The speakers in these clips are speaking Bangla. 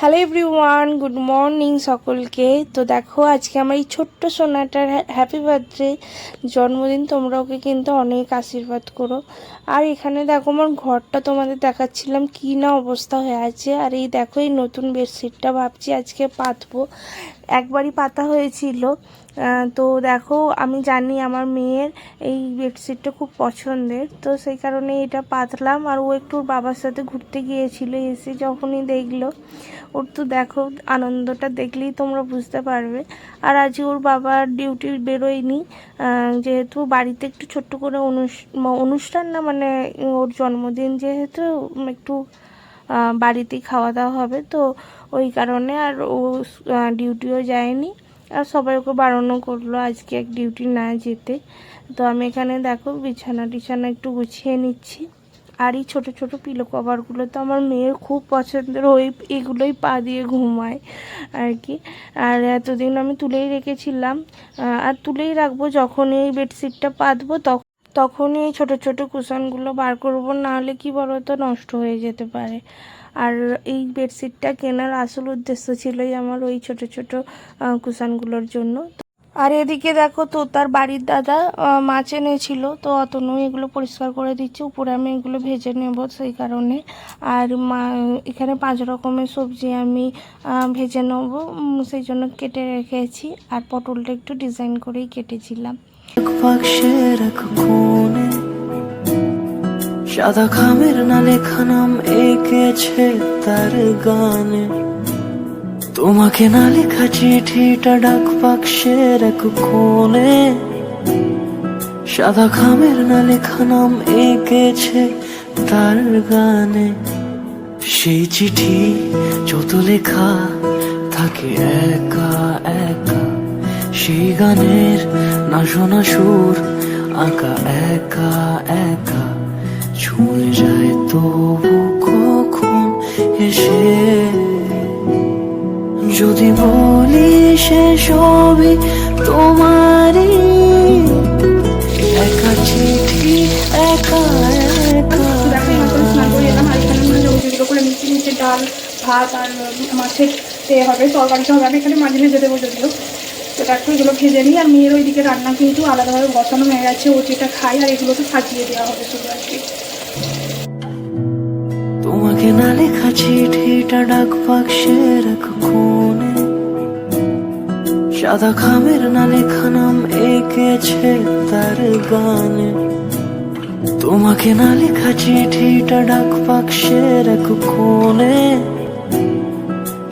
হ্যালো এভরিওয়ান গুড মর্নিং সকলকে। তো দেখো, আজকে আমার এই ছোট্ট সোনাটার হ্যাপি বার্থডে জন্মদিন, তোমরা ওকে কিন্তু অনেক আশীর্বাদ করো। আর এখানে দেখো, আমার ঘরটা তোমাদের দেখাচ্ছিলাম, কি না অবস্থা হয়ে আছে। আর এই দেখো, এই নতুন বেডশিটটা ভাবছি আজকে পাতবো। একবারই পাতা হয়েছিল। তো দেখো, আমি জানি আমার মেয়ের এই বেডশিটটা খুব পছন্দের। তো সেই কারণে এটা পাতলাম আর ও একটু বাবার সাথে ঘুরতে গিয়েছিল, এসে যখনই দেখল, ওর তো দেখো আনন্দটা দেখলেই তোমরা বুঝতে পারবে। আর আজ ওর বাবার ডিউটি বেরোয়নি যেহেতু বাড়িতে একটু ছোট্ট করে অনুষ- অনুষ্ঠান না মানে ওর জন্মদিন যেহেতু একটু বাড়িতেই খাওয়া দাওয়া হবে। তো ওই কারণে আর ও ডিউটিও যায়নি। আর সবাই ওকে বারণও করল আজকে এক ডিউটি না যেতে। তো আমি এখানে দেখো বিছানা টিছানা একটু গুছিয়ে নিচ্ছি। আর এই ছোটো ছোটো পিলো কভারগুলো তো আমার মেয়ের খুব পছন্দের ওই এগুলোই পা দিয়ে ঘুমায় আর কি। আর এতদিন আমি তুলেই রেখেছিলাম। আর তুলেই রাখব যখন এই বেডশিটটা পাতবো তখন তখনই এই ছোটো ছোটো কুশনগুলো বার করব, নাহলে কি বলো তো নষ্ট হয়ে যেতে পারে। আর এই বেডশিটটা কেনার আসল উদ্দেশ্য ছিলই আমার ওই ছোট ছোট কুশনগুলোর জন্য। আর এদিকে দেখো তো, তার বাড়ির দাদা মাছ এনেছিল, তো অতনু এগুলো পরিষ্কার করে দিচ্ছে, উপরে আমি এগুলো ভেজে নেব সেই কারণে। আর মা, এখানে পাঁচ রকমের সবজি আমি ভেজে নেব সেই জন্য কেটে রেখেছি, আর পটলটা একটু ডিজাইন করেই কেটেছিলাম। বাক্সের এক কোণে সাদা খামের না লেখা নাম এঁকেছে তার গানে তোমাকে না লেখা চিঠিটা ডাক বাক্সের এক কোণে সাদা খামের না লেখা নাম এঁকেছে তার গানে সেই চিঠি যত লেখা থাকে একা একা সেই গানের না শোনা সুর, আঁকা একা একা ছুঁয়ে যায় তবু কখন এসে যদি বলি সে সবই তোমারই, একা চিঠি, একা একা। ডাল ভাত আর মাছের হবে তরকারিটা হবে আমি এখানে মাঝে ভেজে দেবো তো দেখো, এগুলো ভেজে নিই আর মেয়ের ওইদিকে রান্না কিন্তু আলাদাভাবে বসানো হয়ে গেছে। ও যেটা খাই আর এগুলো তো সাজিয়ে দেওয়া হবে শুধু আর কি। তোমাকে না লেখা চিঠিটা ডাক বাক্সের এক কোণে সাদা খামের না লেখা নাম এঁকেছে তার গানে। তোমাকে না লেখা চিঠিটা ডাক বাক্সের রাখ কোণে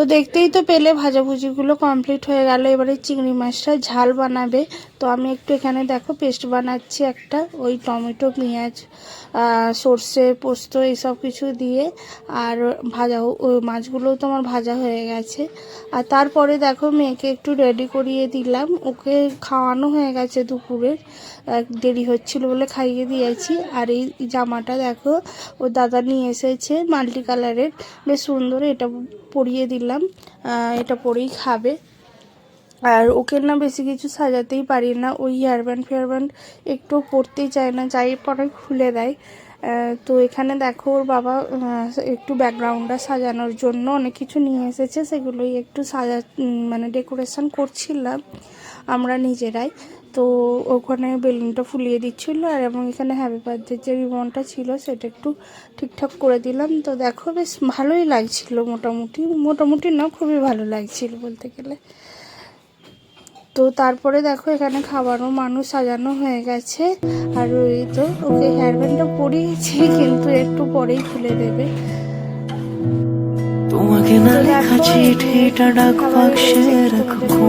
তো দেখতেই তো পেলে ভাজাভুজিগুলো কমপ্লিট হয়ে গেল। এবারে চিংড়ি মাছটা ঝাল বানাবে। তো আমি একটু এখানে দেখো পেস্ট বানাচ্ছি একটা, ওই টমেটো, পেঁয়াজ সর্ষে, পোস্ত এইসব কিছু দিয়ে। আর ভাজা ওই মাছগুলোও তো আমার ভাজা হয়ে গেছে। আর তারপরে দেখো মেয়েকে একটু রেডি করিয়ে দিলাম। ওকে খাওয়ানো হয়ে গেছে দুপুরের। দেরি হচ্ছিল বলে খাইয়ে দিয়েছি। আর এই জামাটা দেখো ও দাদা নিয়ে এসেছে মাল্টি কালারের বেশ সুন্দর এটা পরিয়ে দিলাম আহ, এটা পরেই খাবে। আর ওকে না বেশি কিছু সাজাতেই পারি না ওই হেয়ারব্যান্ড ফেয়ারব্যান্ড একটু পরতেই চায় না যাই পরে খুলে দেয়। তো এখানে দেখো ওর বাবা একটু ব্যাকগ্রাউন্ডটা সাজানোর জন্য অনেক কিছু নিয়ে এসেছে সেগুলোই একটু সাজা মানে ডেকোরেশন করছিলাম। আমরা নিজেরাই। তো ওখানে বেলুনটা ফুলিয়ে দিচ্ছিল আর এবং এখানে হ্যাপি বার্থডে যে রিবনটা ছিল সেটা একটু ঠিকঠাক করে দিলাম। তো দেখো বেশ ভালোই লাগছিল মোটামুটি। মোটামুটি না খুবই ভালো লাগছিল বলতে গেলে। তো তারপরে দেখো এখানে খাবারও মানুষ সাজানো হয়ে গেছে। আর ওই তো ওকে হেয়ার ব্যান্ডটা পরিয়েছি কিন্তু একটু পরেই খুলে দেবে। তোমাকে না লেখা চিঠিটা ডাক বাক্সে রাখো।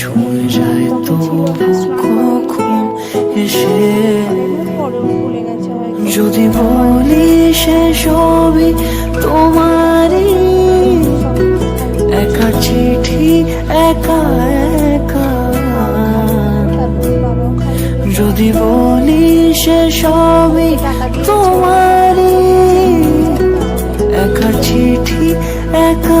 ছুঁয়ে যায় তো কখন এসে যদি বলি সে সবই তোমারই, একা চিঠি, একা একা। যদি বলি সে সবই তোমারই, একা চিঠি, একা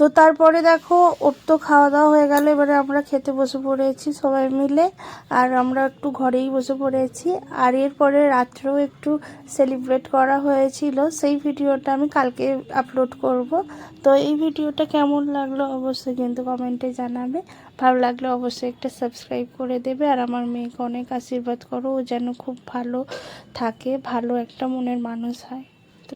তো তারপরে দেখো, ওর তো খাওয়া দাওয়া হয়ে গেল। এবারে আমরা খেতে বসে পড়েছি সবাই মিলে। আর আমরা একটু ঘরেই বসে পড়েছি। আর এরপরে রাত্রেও একটু সেলিব্রেট করা হয়েছিল। সেই ভিডিওটা আমি কালকে আপলোড করব। তো এই ভিডিওটা কেমন লাগল অবশ্যই কিন্তু কমেন্টে জানাবে। ভালো লাগলে অবশ্যই একটা সাবস্ক্রাইব করে দেবে। আর আমার মেয়েকে অনেক আশীর্বাদ করো। ও যেন খুব ভালো থাকে, ভালো একটা মনের মানুষ হয়।